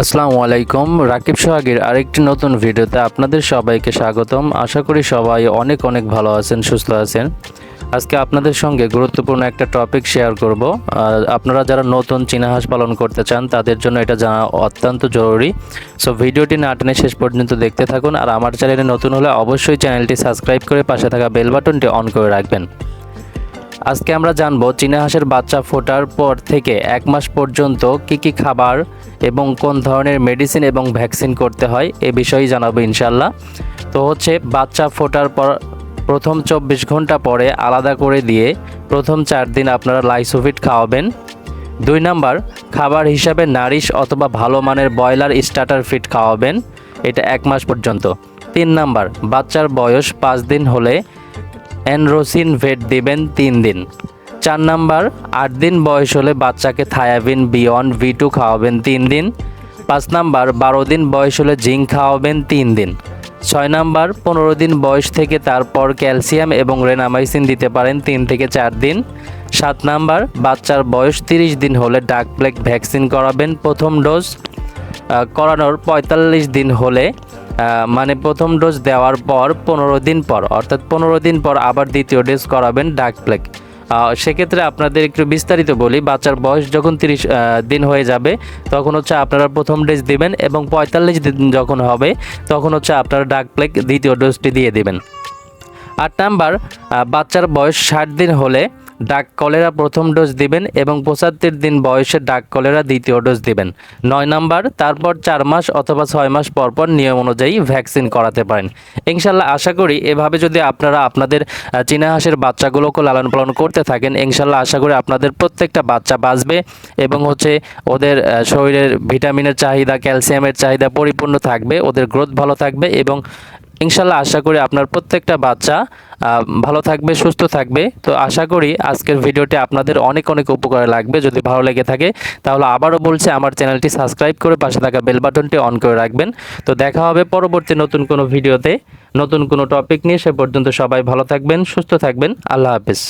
আসসালামু আলাইকুম। রাকিব সোহাগের আরেকটি নতুন ভিডিওতে আপনাদের সবাইকে স্বাগতম। আশা করি সবাই অনেক অনেক ভালো আছেন, সুস্থ আছেন। আজকে আপনাদের সঙ্গে গুরুত্বপূর্ণ একটা টপিক শেয়ার করব। আপনারা যারা নতুন চীনা হাঁস পালন করতে চান, তাদের জন্য এটা জানা অত্যন্ত জরুরি। সো ভিডিওটি না টেনে শেষ পর্যন্ত দেখতে থাকুন। আর আমার চ্যানেলে নতুন হলে অবশ্যই চ্যানেলটি সাবস্ক্রাইব করে পাশে থাকা বেল বাটনটি অন করে রাখবেন। আজকে আমরা জানব চীনা হাঁসের বাচ্চা ফোটার পর থেকে এক মাস পর্যন্ত কি কি খাবার এবং কোন ধরনের মেডিসিন এবং ভ্যাকসিন করতে হয় এ বিষয়েই জানাব ইনশাল্লাহ তো হচ্ছে বাচ্চা ফোটার পর প্রথম চব্বিশ ঘণ্টা পরে আলাদা করে দিয়ে প্রথম চার দিন আপনারা লাইসোভিট খাওয়াবেন। দুই নাম্বার, খাবার হিসাবে নারিশ অথবা ভালো মানের ব্রয়লার স্টার্টার ফিট খাওয়াবেন, এটা এক মাস পর্যন্ত। তিন নাম্বার, বাচ্চার বয়স পাঁচ দিন হলে অ্যানরোসিন ভেট দিবেন তিন দিন। চার নাম্বার, আট দিন বয়স হলে বাচ্চাকে থায়াবিন বিয়ন ভি টু খাওয়াবেন তিন দিন। পাঁচ নাম্বার, বারো দিন বয়স হলে জিঙ্ক খাওয়াবেন তিন দিন। ছয় নাম্বার, পনেরো দিন বয়স থেকে তারপর ক্যালসিয়াম এবং রেনামাইসিন দিতে পারেন তিন থেকে চার দিন। সাত নাম্বার, বাচ্চার বয়স তিরিশ দিন হলে ডাক প্লেগ ভ্যাকসিন করাবেন প্রথম ডোজ। করানোর পঁয়তাল্লিশ দিন হলে মানে প্রথম ডোজ দেওয়ার পর পনেরো দিন পর, অর্থাৎ পনেরো দিন পর আবার দ্বিতীয় ডোজ করাবেন ডাক প্লেগ সেক্ষেত্রে আপনাদের একটু বিস্তারিত বলি, বাচ্চার বয়স যখন তিরিশ দিন হয়ে যাবে, তখন হচ্ছে আপনারা প্রথম ডোজ দিবেন এবং পঁয়তাল্লিশ দিন যখন হবে, তখন হচ্ছে আপনারা ডাক প্লেগ দ্বিতীয় ডোজটি দিয়ে দিবেন। আট নাম্বার বাচ্চার বয়স ষাট দিন হলে ডাক কলেরা প্রথম ডোজ দিবেন এবং পঁচাত্তর দিন বয়সে ডাক কলেরা দ্বিতীয় ডোজ দিবেন। নয় নাম্বার, তারপর চার মাস অথবা ছয় মাস পর পর নিয়ম অনুযায়ী ভ্যাকসিন করাতে পারেন। ইনশাল্লাহ আশা করি এভাবে যদি আপনারা আপনাদের চীনা হাঁসের বাচ্চাগুলোকে লালন পালন করতে থাকেন ইনশাল্লাহ আশা করি আপনাদের প্রত্যেকটা বাচ্চা বাঁচবে এবং হচ্ছে ওদের শরীরের ভিটামিনের চাহিদা, ক্যালসিয়ামের চাহিদা পরিপূর্ণ থাকবে, ওদের গ্রোথ ভালো থাকবে এবং ইনশাল্লাহ আশা করি আপনার প্রত্যেকটা বাচ্চা ভালো থাকবে, সুস্থ থাকবে। তো আশা করি আজকের ভিডিওটি আপনাদের অনেক অনেক উপকারে লাগবে। যদি ভালো লেগে থাকে, তাহলে আবারও বলছি, আমার চ্যানেলটি সাবস্ক্রাইব করে পাশে থাকা বেল বাটনটি অন করে রাখবেন। তো দেখা হবে পরবর্তী নতুন কোনো ভিডিওতে। নতুন কোনো টপিক নিয়ে সে পর্যন্ত সবাই ভালো থাকবেন, সুস্থ থাকবেন। আল্লাহ হাফিজ।